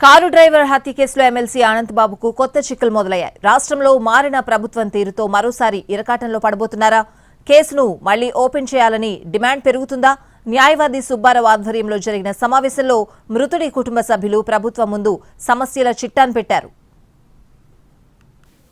Car driver హత్య కేసులో MLC అనంతబాబుకు కొత్త చిక్కులు మొదలయ్యాయి. రాష్ట్రంలో మారిన ప్రభుత్వం తీరుతో మరోసారి ఇరకాటంలో పడబోతున్నారా? కేసును మళ్ళీ ఓపెన్ చేయాలని డిమాండ్ పెరుగుతుందా? న్యాయవాది సుబ్బారావు ఆధ్వర్యంలో జరిగిన సమావేశంలో మృతుడి కుటుంబ సభ్యులు ప్రభుత్వం ముందు సమస్యల చిట్టాను పెట్టారు.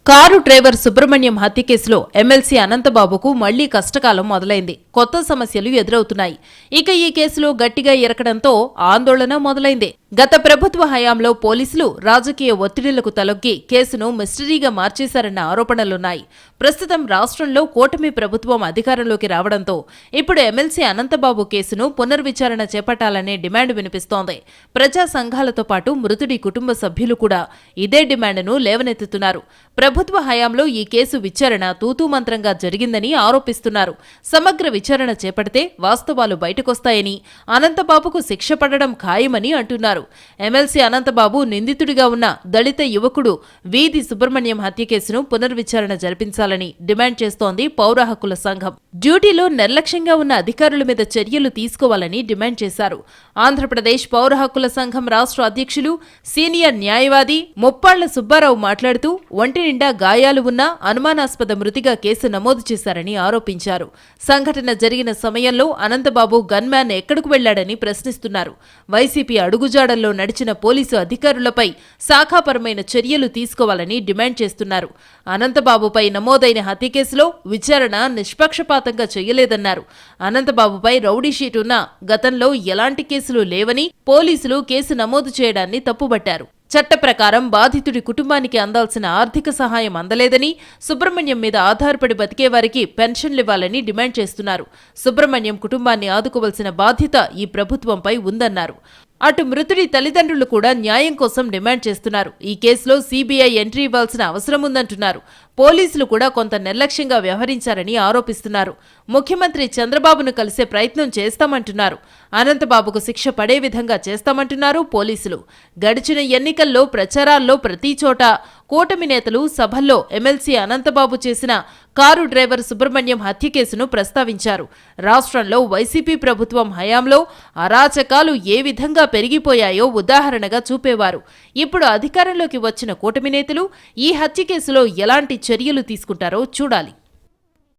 కారు డ్రైవర్ సుబ్రహ్మణ్యం హత్య కేసులో ఎమ్మెల్సీ అనంతబాబుకు మళ్ళీ కష్టకాలం మొదలైంది. కొత్త సమస్యలు ఎదురవుతున్నాయి. ఇక ఈ కేసులో గట్టిగా ఇరకడంతో ఆందోళన మొదలైంది. గత ప్రభుత్వ హయాంలో పోలీసులు రాజకీయ ఒత్తిడిలకు తలొగ్గి కేసును మిస్టరీగా మార్చేశారన్న ఆరోపణలున్నాయి. ప్రస్తుతం రాష్ట్రంలో కూటమి ప్రభుత్వం అధికారంలోకి రావడంతో ఇప్పుడు ఎమ్మెల్సీ అనంతబాబు కేసును పునర్విచారణ చేపట్టాలనే డిమాండ్ వినిపిస్తోంది. ప్రజా సంఘాలతో పాటు మృతుడి కుటుంబ సభ్యులు కూడా ఇదే డిమాండ్ను లేవనెత్తుతున్నారు. ప్రభుత్వ హయాంలో ఈ కేసు విచారణ తూతూ మంత్రంగా జరిగిందని ఆరోపిస్తున్నారు. సమగ్ర విచారణ చేపడితే వాస్తవాలు బయటకొస్తాయని అనంతబాబుకు శిక్ష పడడం ఖాయమని అంటున్నారు. ఎమ్మెల్సీ అనంతబాబు నిందితుడిగా ఉన్న దళిత యువకుడు వీధి సుబ్రహ్మణ్యం హత్య కేసును పునర్విచారణ జరిపించాలని డిమాండ్ చేస్తోంది పౌర హక్కుల సంఘం. డ్యూటీలో నిర్లక్ష్యంగా ఉన్న అధికారుల మీద చర్యలు తీసుకోవాలని డిమాండ్ చేశారు. ఆంధ్రప్రదేశ్ పౌర హక్కుల సంఘం రాష్ట్ర అధ్యక్షులు సీనియర్ న్యాయవాది ముప్పాళ్ళ సుబ్బారావు మాట్లాడుతూ ఒంటి నిండా గాయాలు ఉన్నా అనుమానాస్పద మృతిగా కేసు నమోదు చేశారని ఆరోపించారు. సంఘటన జరిగిన సమయంలో అనంతబాబు గన్మ్యాన్ ఎక్కడకు వెళ్ళాడని ప్రశ్నిస్తున్నారు. వైసీపీ అడుగుజాడల్లో నడిచిన పోలీసు అధికారులపై శాఖాపరమైన చర్యలు తీసుకోవాలని డిమాండ్ చేస్తున్నారు. అనంతబాబుపై నమోదైన హత్య కేసులో విచారణ నిష్పక్షపాతంగా చేయలేదన్నారు. అనంతబాబుపై రౌడీ షీట్ ఉన్న గతంలో ఎలాంటి కేసులు లేవని పోలీసులు కేసు నమోదు చేయడాన్ని తప్పుబట్టారు. చట్ట ప్రకారం బాధితుడి కుటుంబానికి అందాల్సిన ఆర్థిక సహాయం అందలేదని సుబ్రహ్మణ్యం మీద ఆధారపడి బతికే వారికి పెన్షన్లివ్వాలని డిమాండ్ చేస్తున్నారు. సుబ్రహ్మణ్యం కుటుంబాన్ని ఆదుకోవలసిన బాధ్యత ఈ ప్రభుత్వంపై ఉందన్నారు. అటు మృతుడి తల్లిదండ్రులు కూడా న్యాయం కోసం డిమాండ్ చేస్తున్నారు. ఈ కేసులో సీబీఐ ఎంట్రీ ఇవ్వాల్సిన అవసరం ఉందంటున్నారు. పోలీసులు కూడా కొంత నిర్లక్ష్యంగా వ్యవహరించారని ఆరోపిస్తున్నారు. ముఖ్యమంత్రి చంద్రబాబును కలిసే ప్రయత్నం చేస్తామంటున్నారు. అనంతబాబుకు శిక్ష పడే విధంగా చేస్తామంటున్నారు పోలీసులు. గడిచిన ఎన్నికల్లో ప్రచారాల్లో ప్రతి చోట కూటమి నేతలు సభల్లో ఎమ్మెల్సీ అనంతబాబు చేసిన కారు డ్రైవర్ సుబ్రహ్మణ్యం హత్య కేసును ప్రస్తావించారు. రాష్ట్రంలో వైసీపీ ప్రభుత్వం హయాంలో అరాచకాలు ఏ విధంగా పెరిగిపోయాయో ఉదాహరణగా చూపేవారు. ఇప్పుడు అధికారంలోకి వచ్చిన కూటమి నేతలు ఈ హత్య కేసులో ఎలాంటి చర్యలు తీసుకుంటారో చూడాలి.